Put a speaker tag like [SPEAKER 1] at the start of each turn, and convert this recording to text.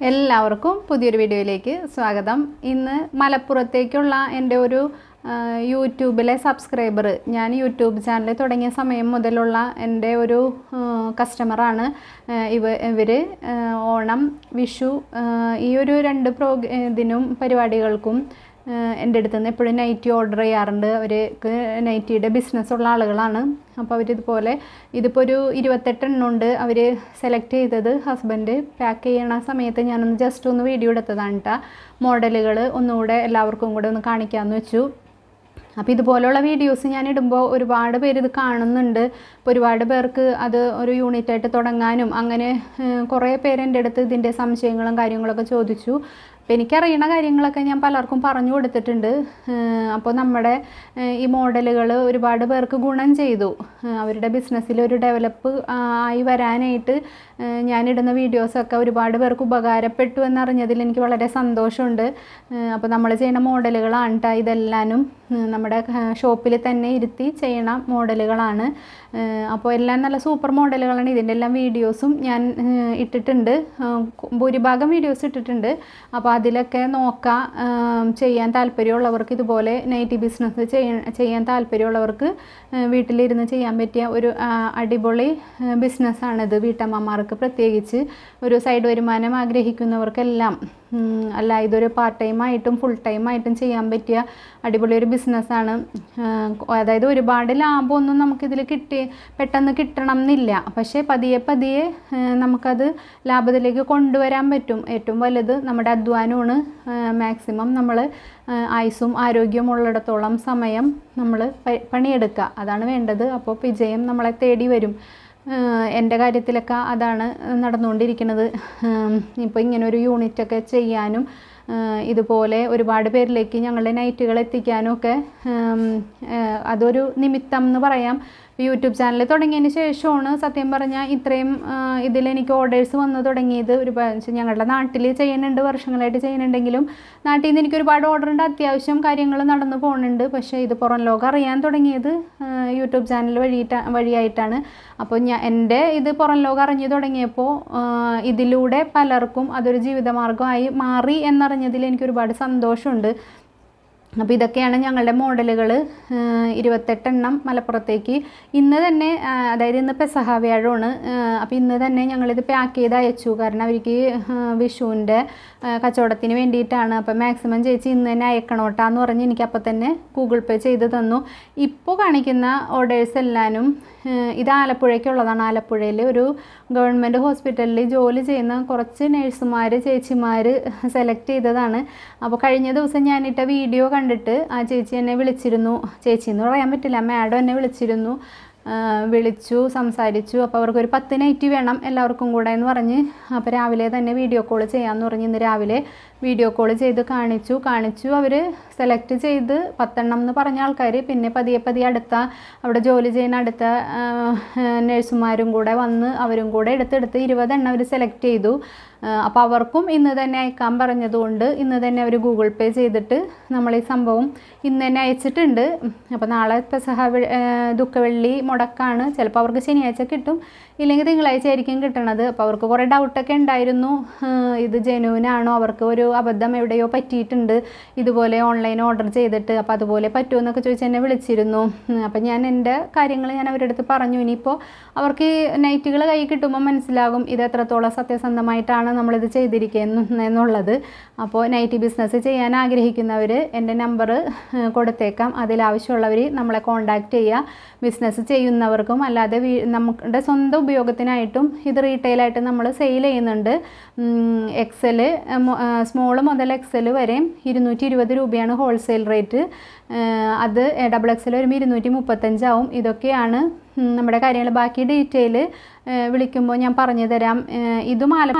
[SPEAKER 1] എല്ലാവർക്കും പുതിയൊരു വീഡിയോയിലേക്ക് സ്വാഗതം. ഇന്ന് മലപ്പുറത്തേക്കുള്ള എന്റെ ഒരു യൂട്യൂബിലെ സബ്സ്ക്രൈബർ ഞാൻ യൂട്യൂബ് ചാനൽ തുടങ്ങിയ സമയം മുതലുള്ള എന്റെ ഒരു കസ്റ്റമറാണ് ഇവ ഇവർ ഓണം വിഷു ഈ ഒരു രണ്ട് പ്രോഗ് ഇതിനും പരിപാടികൾക്കും എന്റെ അടുത്ത് നിന്ന് എപ്പോഴും നൈറ്റി ഓർഡർ ചെയ്യാറുണ്ട്. അവർക്ക് നൈറ്റിയുടെ ബിസിനസ്സുള്ള ആളുകളാണ്. അപ്പോൾ അവരിതുപോലെ ഇതിപ്പോൾ ഒരു ഇരുപത്തെട്ട് എണ്ണം ഉണ്ട് അവർ സെലക്ട് ചെയ്തത്. ഹസ്ബൻഡ് പാക്ക് ചെയ്യണ സമയത്ത് ഞാനൊന്ന് ജസ്റ്റ് ഒന്ന് വീഡിയോ എടുത്തതാണ് കേട്ടോ മോഡലുകൾ ഒന്നുകൂടെ എല്ലാവർക്കും കൂടെ ഒന്ന് കാണിക്കാമെന്ന് വെച്ചു. അപ്പോൾ ഇതുപോലെയുള്ള വീഡിയോസ് ഞാൻ ഇടുമ്പോൾ ഒരുപാട് പേര് ഇത് കാണുന്നുണ്ട്. അപ്പോൾ ഒരുപാട് പേർക്ക് അത് ഒരു യൂണിറ്റായിട്ട് തുടങ്ങാനും അങ്ങനെ കുറേ പേര് എന്റെ അടുത്ത് ഇതിന്റെ സംശയങ്ങളും കാര്യങ്ങളൊക്കെ ചോദിച്ചു. അപ്പോൾ എനിക്കറിയണ കാര്യങ്ങളൊക്കെ ഞാൻ പലർക്കും പറഞ്ഞു കൊടുത്തിട്ടുണ്ട്. അപ്പോൾ നമ്മുടെ ഈ മോഡലുകൾ ഒരുപാട് പേർക്ക് ഗുണം ചെയ്തു. അവരുടെ ബിസിനസ്സിൽ ഒരു ഡെവലപ്പ് ആയി വരാനായിട്ട് ഞാനിടുന്ന വീഡിയോസൊക്കെ ഒരുപാട് പേർക്ക് ഉപകാരപ്പെട്ടു എന്നറിഞ്ഞതിൽ എനിക്ക് വളരെ സന്തോഷമുണ്ട്. അപ്പോൾ നമ്മൾ ചെയ്യുന്ന മോഡലുകളാണ് കേട്ടോ ഇതെല്ലാനും നമ്മുടെ ഷോപ്പിൽ തന്നെ ഇരുത്തി ചെയ്യണ മോഡലുകളാണ്. അപ്പോൾ എല്ലാം നല്ല സൂപ്പർ മോഡലുകളാണ്. ഇതിന്റെ എല്ലാം വീഡിയോസും ഞാൻ ഇട്ടിട്ടുണ്ട്. ഭൂരിഭാഗം വീഡിയോസ് ഇട്ടിട്ടുണ്ട്. അപ്പോൾ അതിലൊക്കെ നോക്കാം ചെയ്യാൻ താല്പര്യമുള്ളവർക്ക് ഇതുപോലെ നൈറ്റി ബിസിനസ് ചെയ്യാൻ താല്പര്യമുള്ളവർക്ക് വീട്ടിലിരുന്ന് ചെയ്യാൻ പറ്റിയ ഒരു അടിപൊളി ബിസിനസ്സാണിത്. വീട്ടമ്മമാർക്ക് പ്രത്യേകിച്ച് ഒരു സൈഡ് വരുമാനം ആഗ്രഹിക്കുന്നവർക്കെല്ലാം അല്ല ഇതൊരു പാർട്ട് ടൈം ആയിട്ടും ഫുൾ ടൈം ആയിട്ടും ചെയ്യാൻ പറ്റിയ അടിപൊളി ഒരു ബിസിനസ്സാണ് അതായത് ഒരുപാട് ലാഭമൊന്നും നമുക്കിതിൽ കിട്ടി പെട്ടെന്ന് കിട്ടണം എന്നില്ല പക്ഷേ പതിയെ പതിയെ നമുക്കത് ലാഭത്തിലേക്ക് കൊണ്ടുവരാൻ പറ്റും. ഏറ്റവും വലുത് നമ്മുടെ അധ്വാനമാണ്. മാക്സിമം നമ്മൾ ആയുസ്സും ആരോഗ്യവും ഉള്ളിടത്തോളം സമയം നമ്മൾ പണിയെടുക്കുക. അതാണ് വേണ്ടത്. അപ്പോൾ വിജയം നമ്മളെ തേടി വരും. എന്റെ കാര്യത്തിലൊക്കെ അതാണ് നടന്നുകൊണ്ടിരിക്കുന്നത്. ഇപ്പോൾ ഇങ്ങനെ ഒരു യൂണിറ്റൊക്കെ ചെയ്യാനും ഇതുപോലെ ഒരുപാട് പേരിലേക്ക് ഞങ്ങളുടെ നൈറ്റുകൾ എത്തിക്കാനും ഒക്കെ അതൊരു നിമിത്തം എന്ന് പറയാം. യൂട്യൂബ് ചാനൽ തുടങ്ങിയതിന് ശേഷമാണ് സത്യം പറഞ്ഞാൽ ഇത്രയും ഇതിൽ എനിക്ക് ഓർഡേഴ്സ് വന്ന് തുടങ്ങിയത്. ഒരു ഞങ്ങളുടെ നാട്ടിൽ ചെയ്യുന്നുണ്ട് വർഷങ്ങളായിട്ട് ചെയ്യുന്നുണ്ടെങ്കിലും നാട്ടിൽ നിന്ന് എനിക്ക് ഒരുപാട് ഉണ്ട് അത്യാവശ്യം കാര്യങ്ങൾ നടന്നു പോകുന്നുണ്ട് പക്ഷേ ഇത് പുറം ലോകം അറിയാൻ തുടങ്ങിയത് യൂട്യൂബ് ചാനൽ വഴിയിട്ട് വഴിയായിട്ടാണ്. അപ്പോൾ ഞാൻ എന്റെ ഇത് പുറം ലോകം അറിഞ്ഞു തുടങ്ങിയപ്പോൾ ഇതിലൂടെ പലർക്കും അതൊരു ജീവിതമാർഗമായി മാറി എന്നറിഞ്ഞതിൽ എനിക്ക് ഒരുപാട് സന്തോഷമുണ്ട്. അപ്പോൾ ഇതൊക്കെയാണ് ഞങ്ങളുടെ മോഡലുകൾ ഇരുപത്തെട്ടെണ്ണം മലപ്പുറത്തേക്ക്. ഇന്ന് തന്നെ അതായത് ഇന്ന് പെസഹ വ്യാഴമാണ്. അപ്പോൾ ഇന്ന് തന്നെ ഞങ്ങളിത് പാക്ക് ചെയ്ത് അയച്ചു. കാരണം അവർക്ക് വിഷുവിന്റെ കച്ചവടത്തിന് വേണ്ടിയിട്ടാണ്. അപ്പോൾ മാക്സിമം ചേച്ചി ഇന്ന് തന്നെ അയക്കണോട്ടാന്ന് പറഞ്ഞ് എനിക്ക് അപ്പോൾ തന്നെ ഗൂഗിൾ പേ ചെയ്ത് തന്നു. ഇപ്പോൾ കാണിക്കുന്ന ഓർഡേഴ്സ് എല്ലാനും ഏഹ് ഇത് ആലപ്പുഴയ്ക്കുള്ളതാണ്. ആലപ്പുഴയിൽ ഒരു ഗവൺമെന്റ് ഹോസ്പിറ്റലിൽ ജോലി ചെയ്യുന്ന കുറച്ച് നഴ്സുമാർ ചേച്ചിമാർ സെലക്ട് ചെയ്തതാണ്. അപ്പോൾ കഴിഞ്ഞ ദിവസം ഞാനിട്ട വീഡിയോ കണ്ടിട്ട് ആ ചേച്ചി എന്നെ വിളിച്ചിരുന്നു. ചേച്ചി എന്ന് പറയാൻ പറ്റില്ല മാഡം എന്നെ വിളിച്ചിരുന്നു. വിളിച്ചു സംസാരിച്ചു. അപ്പോൾ അവർക്ക് ഒരു പത്ത് നൈറ്റ് വേണം എല്ലാവർക്കും കൂടെ എന്ന് പറഞ്ഞ് അപ്പോൾ രാവിലെ തന്നെ വീഡിയോ കോൾ ചെയ്യാമെന്ന് പറഞ്ഞ് ഇന്ന് രാവിലെ വീഡിയോ കോൾ ചെയ്ത് കാണിച്ചു. കാണിച്ചു അവർ സെലക്ട് ചെയ്ത് പത്തെണ്ണം എന്ന് പറഞ്ഞ ആൾക്കാർ പിന്നെ പതിയെ പതിയെ അടുത്ത അവിടെ ജോലി ചെയ്യുന്ന അടുത്ത നഴ്സുമാരും കൂടെ വന്ന് അവരും കൂടെ എടുത്തെടുത്ത് ഇരുപതെണ്ണം അവർ സെലക്ട് ചെയ്തു. അപ്പോൾ അവർക്കും ഇന്ന് തന്നെ അയക്കാൻ പറഞ്ഞതുകൊണ്ട് ഇന്ന് തന്നെ അവർ ഗൂഗിൾ പേ ചെയ്തിട്ട് നമ്മൾ ഈ സംഭവം ഇന്ന് തന്നെ അയച്ചിട്ടുണ്ട്. അപ്പോൾ നാളെ പെസഹ ദുഃഖവെള്ളി മുടക്കാണ്. ചിലപ്പോൾ അവർക്ക് ശനിയാഴ്ച കിട്ടും. ഇല്ലെങ്കിൽ തിങ്കളാഴ്ച ആയിരിക്കും കിട്ടണത്. അപ്പോൾ അവർക്ക് കുറേ ഡൗട്ടൊക്കെ ഉണ്ടായിരുന്നു. ഇത് ജനുവിനാണോ? അവർക്ക് ഒരു അബദ്ധം എവിടെയോ പറ്റിയിട്ടുണ്ട്. ഇതുപോലെ ഓൺലൈൻ ഓർഡർ ചെയ്തിട്ട് അപ്പോൾ അതുപോലെ പറ്റുമോ എന്നൊക്കെ ചോദിച്ച് എന്നെ വിളിച്ചിരുന്നു. അപ്പം ഞാൻ എന്റെ കാര്യങ്ങൾ ഞാൻ അവരുടെ അടുത്ത് പറഞ്ഞു. ഇനിയിപ്പോൾ അവർക്ക് നൈറ്റുകൾ കൈ കിട്ടുമ്പോൾ മനസ്സിലാകും. ഇത് എത്രത്തോളം സത്യസന്ധമായിട്ടാണ് നമ്മളിത് ചെയ്തിരിക്കുന്നത് എന്നുള്ളത്. അപ്പോൾ നൈറ്റി ബിസിനസ് ചെയ്യാൻ ആഗ്രഹിക്കുന്നവർ എന്റെ നമ്പർ കൊടുത്തേക്കാം. അതിലാവശ്യമുള്ളവർ നമ്മളെ കോൺടാക്റ്റ് ചെയ്യുക. ബിസിനസ് ചെയ്യുന്നവർക്കും അല്ലാതെ നമ്മുടെ സ്വന്തം ഉപയോഗത്തിനായിട്ടും ഇത് റീറ്റെയിലായിട്ട് നമ്മൾ സെയിൽ ചെയ്യുന്നുണ്ട്. എക്സൽ സ്മോൾ മുതൽ എക്സൽ വരെ ഇരുന്നൂറ്റി ഇരുപത് രൂപയാണ് ഹോൾസെയിൽ റേറ്റ്. അത് ഡബിൾ എക്സൽ വരുമ്പോൾ ഇരുന്നൂറ്റി മുപ്പത്തഞ്ചാവും ഇതൊക്കെയാണ് നമ്മുടെ കാര്യങ്ങൾ. ബാക്കി ഡീറ്റെയിൽ വിളിക്കുമ്പോൾ ഞാൻ പറഞ്ഞു തരാം. ഇതും ആല